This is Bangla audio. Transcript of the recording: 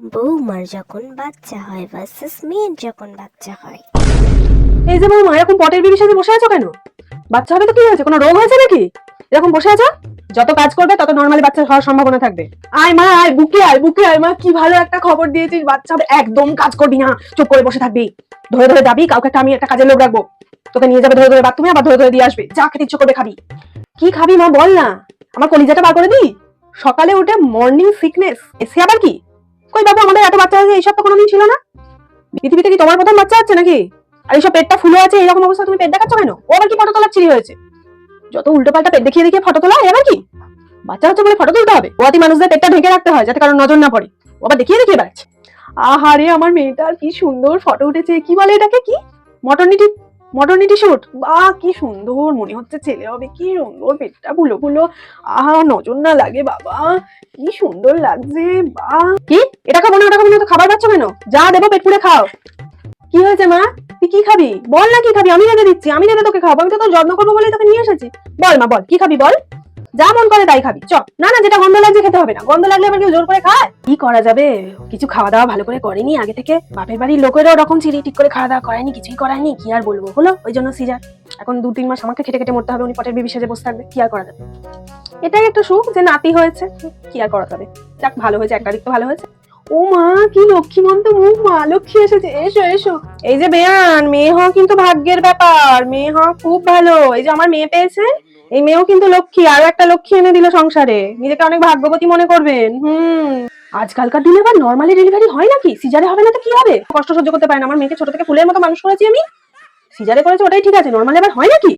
বৌমার যখন বাচ্চা হয় ভার্সেস মেয়ের যখন বাচ্চা হয়। এই যে বৌমা, এরকম পটের বিবির সাথে বসে আছো কেন? বাচ্চা হবে তো কি হয়েছে? কোনো রোগ হয়েছে নাকি? এরকম বসে আছো? যত কাজ করবে, তত নর্মালি বাচ্চা হওয়ার সম্ভাবনা থাকবে। আয় মা, আয়, বুকে আয় বুকে আয় মা, কি ভালো একটা খবর দিয়েছিস, বাচ্চা একদম কাজ করবি না, চুপ করে বসে থাকবি। ধরে ধরে যাবি, কাউকে একটা আমি একটা কাজের লোক রাখব। তোকে নিয়ে যাবে ধরে ধরে বাথরুমে, আবার ধরে ধরে দিয়ে আসবে। যা খেতে ইচ্ছে করবে খাবি। কি খাবি মা, বল না। আমার কলিজাটা বার করে দিই। সকালে উঠে মর্নিং সিকনেস এসে আবার কি? কই বাবু, আমাদের এত বাচ্চা হয়েছে এইসব তো কোনোদিন ছিল না। পৃথিবীতে কি তোমার প্রথম বাচ্চা আছে নাকি? আর এইসব পেটটা ফুলে আছে এরকম অবস্থা তুমি পেট দেখাচ্ছ কেন? ও আবার কি ফটো তোলার চিড়ি হয়েছে? যত উল্টো পাল্টা পেট দেখিয়ে দেখিয়ে ফটো তোলা এবার কি? বাচ্চা হচ্ছে বলে ফটো তুলতে হবে। ওয়াতি মানুষদের পেটটা ঢেকে রাখতে হয়, যাতে কারোর নজর না পড়ে। ও আবার দেখিয়ে দেখিয়ে বেড়াচ্ছে। আহারে, আমার মেয়েটার কি সুন্দর ফটো উঠেছে। কি বলে এটাকে? কি? Maternity maternity shoot? বা কি সুন্দর, মনে হচ্ছে ছেলে হবে। কি সুন্দর, পেটটা ফুলো ফুলো। আহা, নজর না লাগে বাবা। কি সুন্দর লাগছে বা কি? খাব ওটা খাবার পাচ্ছ কেন? যা দেবো পেট খাও। কি হয়েছে মা? তুই কি খাবি? বল না কি খাবি, আমি রেঁধে দিচ্ছি, আমি রেঁধে তোকে খাব আমি তো তোর যত্ন করব বলেই তোকে নিয়ে এসেছি। বল মা, বল, কি খাবি বল? যা মন করে তাই খাবি, চ। না না, যেটা গন্ধ লাগছে খেতে হবে না। গন্ধ লাগলে আবার কেউ জোর করে খায়? কি করা যাবে? কিছু খাওয়া দাওয়া ভালো করে করেনি আগে থেকে। বাপের বাড়ির লোকেরও ওরকম ছিলি, ঠিক করে খাওয়া দাওয়া করায়নি, কিছুই করায়নি, কি আর বলব? হলো, ওই জন্য সিজার এখন দু, তিন মাস আমাকে খেটে খেটে মরতে হবে, উনি পটের বিবি বসে থাকবে, কি আর করা যাবে? এটাই একটা সুখ যে নাতি হয়েছে, কি আর করা যাবে? যাক, ভালো হয়েছে, একটা দিক তো ভালো হয়েছে। ও মা, কি লক্ষ্মীমন্ত মুখ মা, লক্ষ্মী এসেছে। এসো এসো। এই যে বেয়ান, মেয়ে হওয়া কিন্তু ভাগ্যের ব্যাপার। মেয়ে হওয়া খুব ভালো। এই যে আমার মেয়ে পেয়েছে, এই মেয়েও কিন্তু লক্ষ্মী। আরও একটা লক্ষ্মী এনে দিল সংসারে। নিজেকে অনেক ভাগ্যবতী মনে করবেন। হুম। আজকালকার দিনে আবার নর্মালি ডেলিভারি হয় নাকি? সিজারে হবে না তো কি হবে? কষ্ট সহ্য করতে পারে না। আমার মেয়েকে ছোট থেকে ফুলের মতো মানুষ করেছি আমি। সিজারে করেছে, ওটাই ঠিক আছে। নর্মালি আবার হয় নাকি?